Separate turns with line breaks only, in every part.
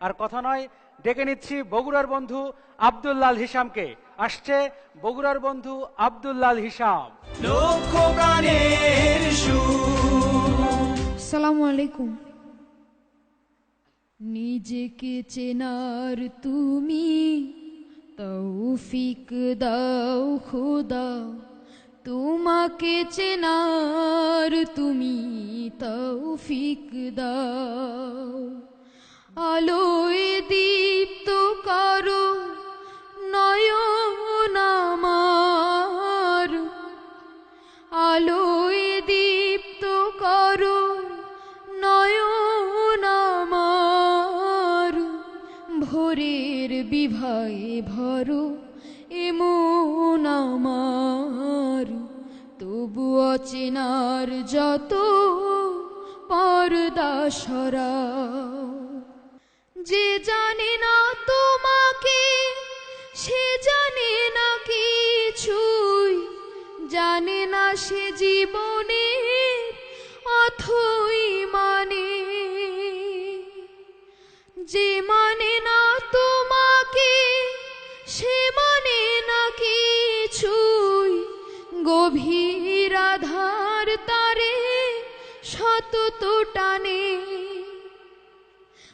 আর কথা নয় ডেকে নিচ্ছি বগুড়ার বন্ধু আব্দুল্লাল হিসামকে। আসছে বগুড়ার বন্ধু আব্দুল্লাল হিসাম।
সালামু আলাইকুম। নিজেকে চেনার তুমি তৌফিক দাও খোদা। তোমাকে চেনার তুমি তৌফিক দাও। আলোয় দীপ্ত করো নয়ন আমার। আলোয় দীপ্ত করো নয়ন আমার। ভোরের বিভায়ে ভরো এমন তবু অচেনার যত পর্দা সরাও। যে জানে না তোমাকে, সে জানে না কিছুই। জানে না সে জীবনে অথই মানে। যে মানে না তোমাকে, সে মানে না কিছুই। গভীর আধার তারে শত টানে।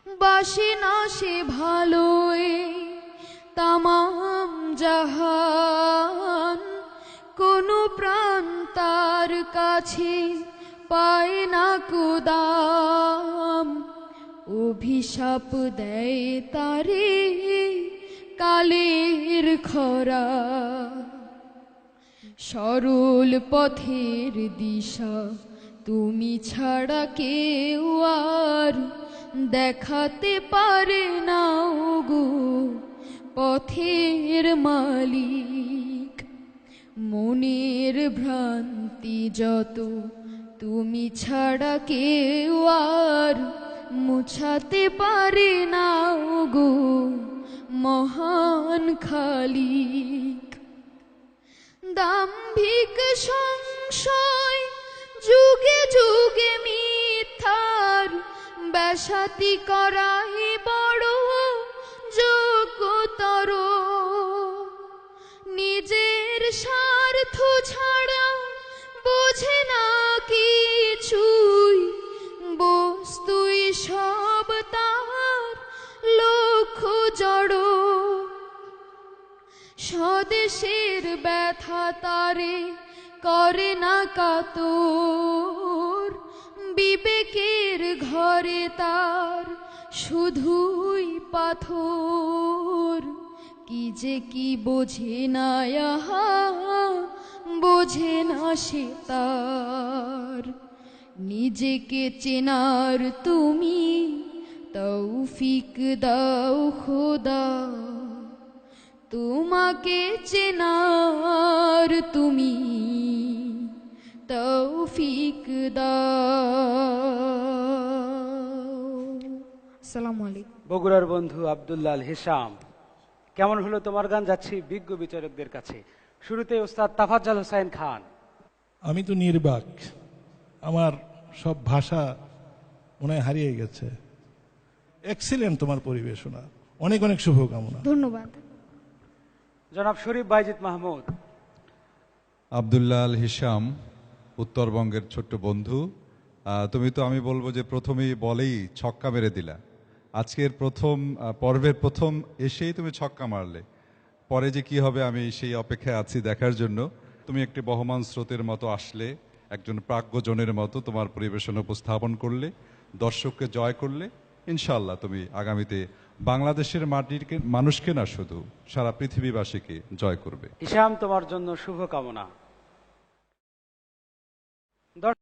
বাসে না সে ভালোয় তামাম জাহান। কোনো প্রাণ তার কাছে পায় না কুদাম। অভিশাপ দেয় তারে কালের খরা। সরল পথের দিশা তুমি ছাড়া কেউ আর দেখাতে পারে না গো পথের মালিক। মনের ভ্রান্তি যত, তুমি ছাড়া কেউ আর মুছাতে পারে না গো মহান খালিক। দাম্ভিক সংশয় যুগে যুগে মিথ্যার ব্যাসাতি করাই বড় যোগ্যতর নিজের স্বার্থ ছাড়া বোঝে না কিছুই। বস্তুই সব তার লক্ষ্য জড়। স্বদেশের ব্যথা তারে করে না কাতর। বিবেকের ঘরে তার শুধুই পাথর। কি যে কি বোঝে না বোঝে না সে তার। নিজেকে চেনার তুমি তৌফিক দাও খোদা। তোমাকে চেনার তুমি তৌফিক দাও সালামু আলাইকুম।
বগুড়ার বন্ধু আব্দুল্লাল হিসাম কেমন হলো তোমার গান? যাচ্ছি বিজ্ঞ বিচারকদের কাছে। শুরুতে ওস্তাদ তাফাজ্জাল হোসাইন খান।
আমি তো নির্বাক। আমার সব ভাষা মনে হয় হারিয়ে গেছে। এক্সিলেন্ট তোমার পরিবেশনা অনেক অনেক শুভকামনা।
ধন্যবাদ।
জনাব শরীফ বাইজিৎ মাহমুদ।
আবদুল্লাহ আল হিসাম উত্তরবঙ্গের ছোট্ট বন্ধু তুমি তো আমি বলব যে প্রথমেই বলেই ছক্কা মেরে দিলা। আজকের প্রথম পর্বের প্রথম এসেই তুমি ছক্কা মারলে। পরে যে কি হবে আমি সেই অপেক্ষায় আছি দেখার জন্য। তুমি একটি বহমান স্রোতের মতো আসলে, একজন প্রাজ্ঞজনের মতো তোমার পরিবেশন উপস্থাপন করলে, দর্শককে জয় করলে ইনশাল্লাহ তুমি আগামীতে বাংলাদেশের মাটির মানুষকে না শুধু, সারা পৃথিবীবাসীকে জয় করবে।
হিসাম তোমার জন্য শুভকামনা। That.